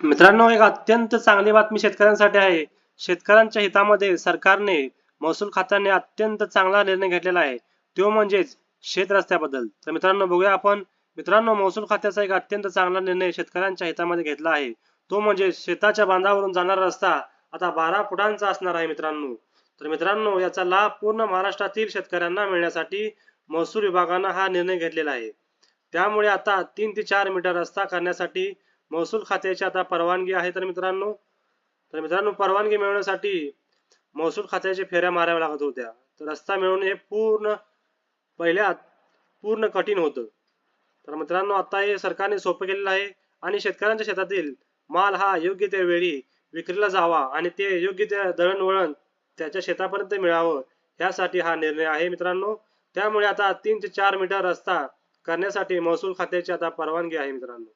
मित्रांनो एक अत्यंत चांगली बातमी शेतकऱ्यांसाठी आहे. शेतकऱ्यांच्या हितामध्ये सरकारने महसूल खात्याने अत्यंत चांगला निर्णय घेतलेला आहे. तो म्हणजेच शेत रस्त्याबद्दल. तर मित्रांनो बघूया आपण. मित्रांनो महसूल खात्याचा एक अत्यंत चांगला निर्णय शेतकऱ्यांच्या हितामध्ये घेतला आहे. तो म्हणजे शेताच्या बांधावरून जाणारा रस्ता आता बारा फुटांचा असणार आहे मित्रांनो. तर मित्रांनो याचा लाभ पूर्ण महाराष्ट्रातील शेतकऱ्यांना मिळण्यासाठी महसूल विभागानं हा निर्णय घेतलेला आहे. त्यामुळे आता तीन ते चार मीटर रस्ता करण्यासाठी महसूल खात्याची आता परवानगी आहे तर मित्रांनो तर मित्रांनो परवानगी मिळवण्यासाठी महसूल खात्याच्या फेऱ्या माराव्या लागत होत्या. तर रस्ता मिळवणे हे पूर्ण पहिल्यात पूर्ण कठीण होतं. तर मित्रांनो आता हे सरकारने सोपं केलेलं आहे आणि शेतकऱ्यांच्या शेतातील माल हा योग्य त्या वेळी विक्रीला जावा आणि ते योग्य त्या दळणवळण त्याच्या शेतापर्यंत मिळावं यासाठी हा निर्णय आहे मित्रांनो. त्यामुळे आता तीन ते चार मीटर रस्ता करण्यासाठी महसूल खात्याची आता परवानगी आहे मित्रांनो.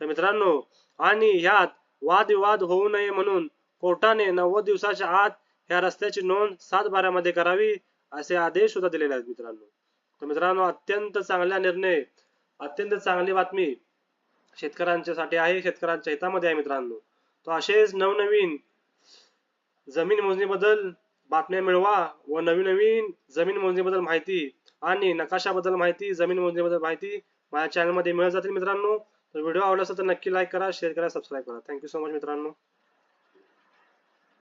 तर मित्रांनो आणि ह्यात वादविवाद होऊ नये म्हणून कोर्टाने नव्वद दिवसाच्या आत ह्या रस्त्याची नोंद सात बारामध्ये करावी असे आदेश सुद्धा दिलेले आहेत मित्रांनो. तर मित्रांनो अत्यंत चांगला निर्णय अत्यंत चांगली बातमी शेतकऱ्यांच्यासाठी आहे शेतकऱ्यांच्या हितामध्ये आहे मित्रांनो. तो असेच नवनवीन जमीन मोजणीबद्दल बातम्या मिळवा व नवीन नवीन जमीन मोजणीबद्दल माहिती आणि नकाशाबद्दल माहिती जमीन मोजणीबद्दल माहिती माझ्या चॅनलमध्ये मिळत जातील मित्रांनो. तर व्हिडिओ आवडला असेल तर नक्की लाईक करा शेअर करा सबस्क्राईब करा. थँक्यू सो मच मित्रांनो.